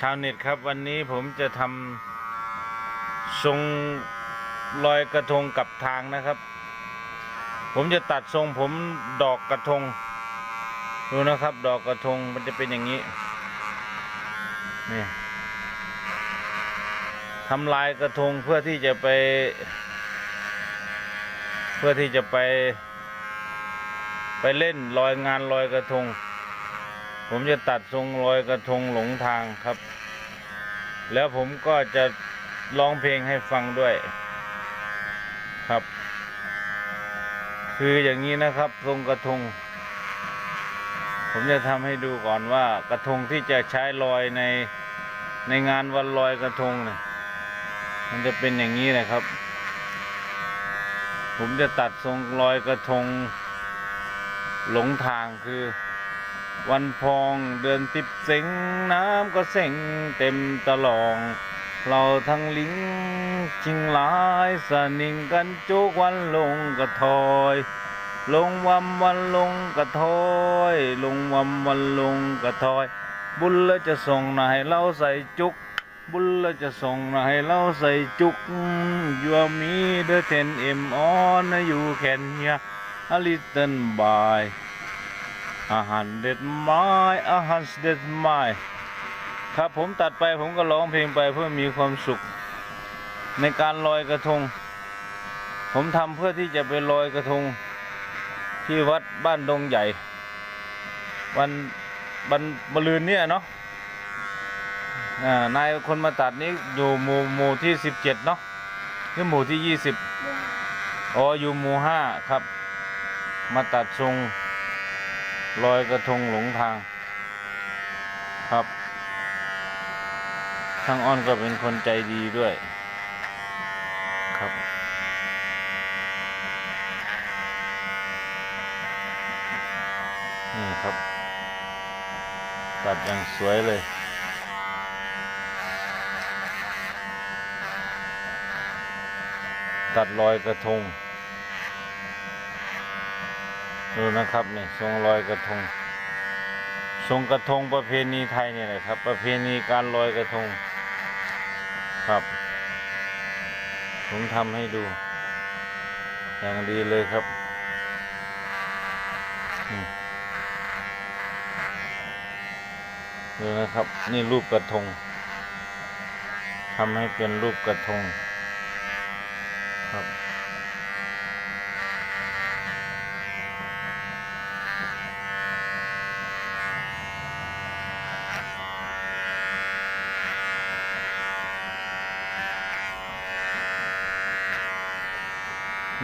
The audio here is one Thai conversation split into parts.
ชาวเน็ตครับวันนี้ผมจะทำทรงลอยกระทงกับทางนะครับ ผมจะตัดทรงผมดอกกระทง ดูนะครับ ดอกกระทงมันจะเป็นอย่างนี้นี่ทำลายกระทงเพื่อที่จะไป เพื่อที่จะไป ไปเล่นลอยงานลอยกระทง ผมจะตัดทรงลอยกระทงหลงทางครับ แล้วผมก็จะร้องเพลงให้ฟังด้วยครับ คืออย่างนี้นะครับทรงกระทง ผมจะทำให้ดูก่อนว่ากระทงที่จะใช้ลอยในในงานวันลอยกระทงเนี่ยมันจะเป็นอย่างนี้นะครับ ผมจะตัดทรงลอยกระทง หลงทางคือ วันพองเดือนติบเซ็งน้ำก็เซ็งเต็มตลอง เราทั้งลิงชิงหลายสนิงกันจุกวันลงกระทอย ลงวำวันลงกระทอย ลงวำวันลงกระทอย บุญแล้วจะส่งนายเราใส่จุก บุญแล้วจะส่งนายเราใส่จุกยัวมีเดอเทนเอ็มออนอยู่แคนเฮียอลิตเติลบาย อาหารเด็ดไม้อาหารเด็ดไม้ครับผมตัดไปผมก็ร้องเพลงไปเพื่อมีความสุข ในการลอยกระทง ผมทำเพื่อที่จะไปลอยกระทง ที่วัดบ้านดงใหญ่ วันบันบลืนเนี่ยเนาะอ่านายคนมาตัดนี้อยู่หมู่หมู่ที่สิบเจ็ดเนาะหรือหมู่ที่ยี่สิบอ๋ออยู่หมู่ห้าครับ มาตัดทรง ลอยกระทงหลงทางครับช่างอ้อนก็เป็นคนใจดีด้วยครับนี่ครับ ตัดอย่างสวยเลยตัดลอยกระทง ดูนะครับนี่ทรงลอยกระทง ทรงกระทงประเพณีไทยเนี่ยแหละครับ ประเพณีการลอยกระทง ครับผมทำให้ดู อย่างดีเลยครับดูนะครับ นี่รูปกระทงทำให้เป็นรูปกระทง ครับ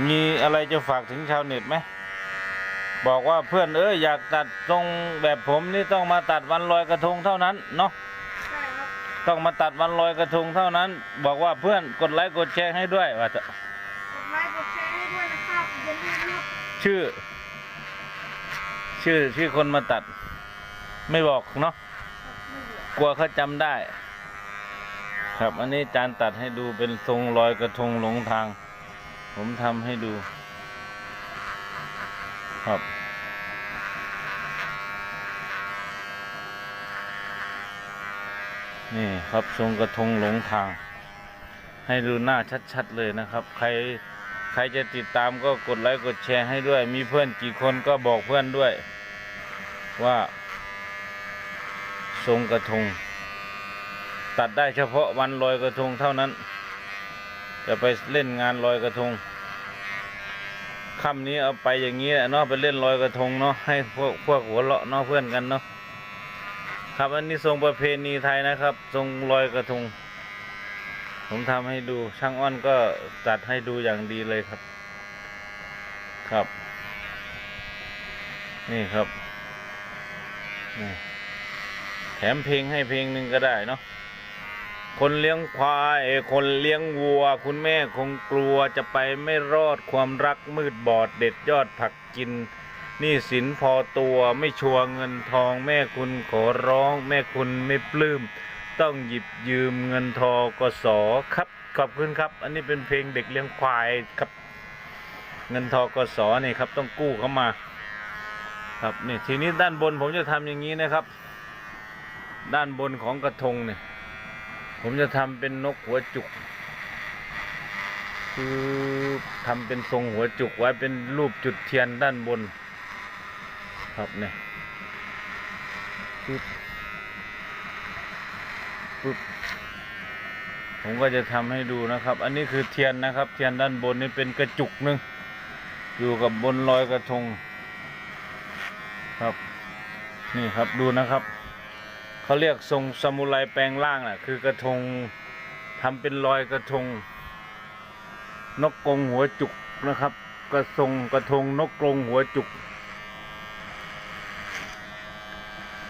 มีอะไรจะฝากถึงชาวเน็ตไหม บอกว่าเพื่อนเอ้ยอยากตัดทรงแบบผมนี่ต้องมาตัดวันลอยกระทงเท่านั้นเนาะใช่ครับต้องมาตัดวันลอยกระทงเท่านั้น บอกว่าเพื่อนกดไลค์กดแชร์ให้ด้วยว่าจะกดไลค์กดแชร์ให้ด้วยนะครับอย่าลืมนะครับชื่อ ชื่อชื่อคนมาตัด ไม่บอกเนาะไม่เบื่อกลัวเขาจำได้ ครับอันนี้จานตัดให้ดูเป็นทรงลอยกระทงหลงทาง ผมทำให้ดู ครับ นี่ครับทรงกระทงหลงทาง ให้ดูหน้าชัดๆเลยนะครับ ใครใครจะติดตามก็กดไลค์กดแชร์ให้ด้วย มีเพื่อนกี่คนก็บอกเพื่อนด้วย ว่าทรงกระทง ตัดได้เฉพาะวันลอยกระทงเท่านั้น จะไปเล่นงานลอยกระทงค่ำนี้เอาไปอย่างนี้เนาะไปเล่นลอยกระทงเนาะให้พวกพวกหัวเราะเนาะเพื่อนกันเนาะครับอันนี้ทรงประเพณีไทยนะครับ ทรงลอยกระทง ผมทำให้ดูช่างอ้อนก็ตัดให้ดูอย่างดีเลยครับ ครับ นี่ครับนี่แถมเพลงให้เพลงหนึ่งก็ได้เนาะ คนเลี้ยงควาย คนเลี้ยงวัว คุณแม่คงกลัวจะไปไม่รอดความรักมืดบอดเด็ดยอดผักกินนี่สินพอตัวไม่ชัวเงินทองแม่คุณขอร้อง แม่คุณไม่ปลื้มต้องหยิบยืมเงินทอกสอครับ ขอบคุณครับ อันนี้เป็นเพลงเด็กเลี้ยงควายครับ เงินทอกสอนี่ครับต้องกู้เข้ามา ครับนี่ทีนี้ด้านบนผมจะทำอย่างนี้นะครับ ด้านบนของกระทงเนี่ย ผมจะทำเป็นนกหัวจุก คือทำเป็นทรงหัวจุกไว้เป็นรูปจุดเทียนด้านบน ครับเนี่ยปึ๊บปึ๊บผมก็จะทำให้ดูนะครับ อันนี้คือเทียนนะครับ เทียนด้านบนนี่เป็นกระจุกหนึงอยู่กับบนลอยกระทง ครับ นี่ครับดูนะครับ เขาเรียกทรงซามูไรแปลงร่างน่ะ คือกระทงทำเป็นรอยกระทง นกกรงหัวจุกนะครับ กระทงกระทงนกกรงหัวจุก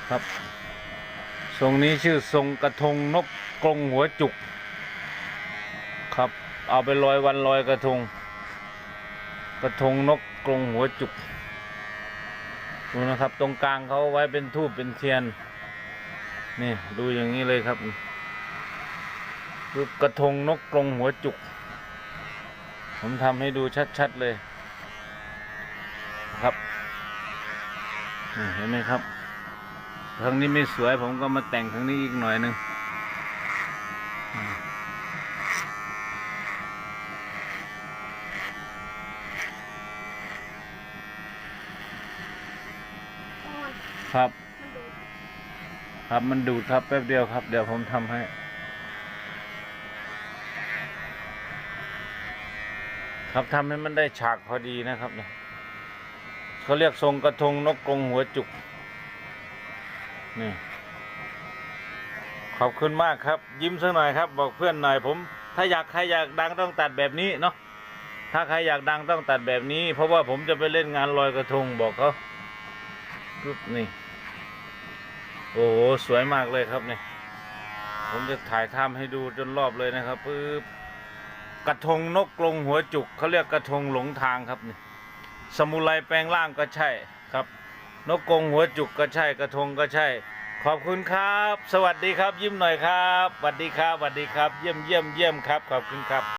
ครับ ทรงนี้ชื่อทรงกระทงนกกรงหัวจุก ครับ เอาไปลอยวันลอยกระทง กระทงนกกรงหัวจุกดูนะครับ ตรงกลางเขาไว้เป็นทูบเป็นเทียน นี่ดูอย่างนี้เลยครับคือกระทงนกกรงหัวจุก ผมทำให้ดูชัดๆเลย ครับเห็นไหมครับทางนี้ไม่สวยผมก็มาแต่งทางนี้อีกหน่อยหนึ่งครับ ครับมันดูดครับแป๊บเดียวครับ เดี๋ยวผมทำให้ ครับทำให้มันได้ฉากพอดีนะครับเนี่ยเขาเรียกทรงกระทงนกกรงหัวจุก นี่ ขอบคุณมากครับ ยิ้มสักหน่อยครับ บอกเพื่อนหน่อยผม ถ้าอยากใครอยากดังต้องตัดแบบนี้เนาะถ้าใครอยากดังต้องตัดแบบนี้ เพราะว่าผมจะไปเล่นงานลอยกระทงบอกเขาปึ๊บนี่ โอ้โหสวยมากเลยครับเนี่ยผมจะถ่ายทำให้ดูจนรอบเลยนะครับปึ๊บกระทงนกกรงหัวจุกเขาเรียกกระทงหลงทางครับนี่สมุไรแปลงร่างก็ใช่ครับ นกกรงหัวจุกก็ใช่ กระทงก็ใช่ ขอบคุณครับ สวัสดีครับ ยิ้มหน่อยครับสวัสดีครับสวัสดีครับ เยี่ยมเยี่ยมเยี่ยมครับ ขอบคุณครับ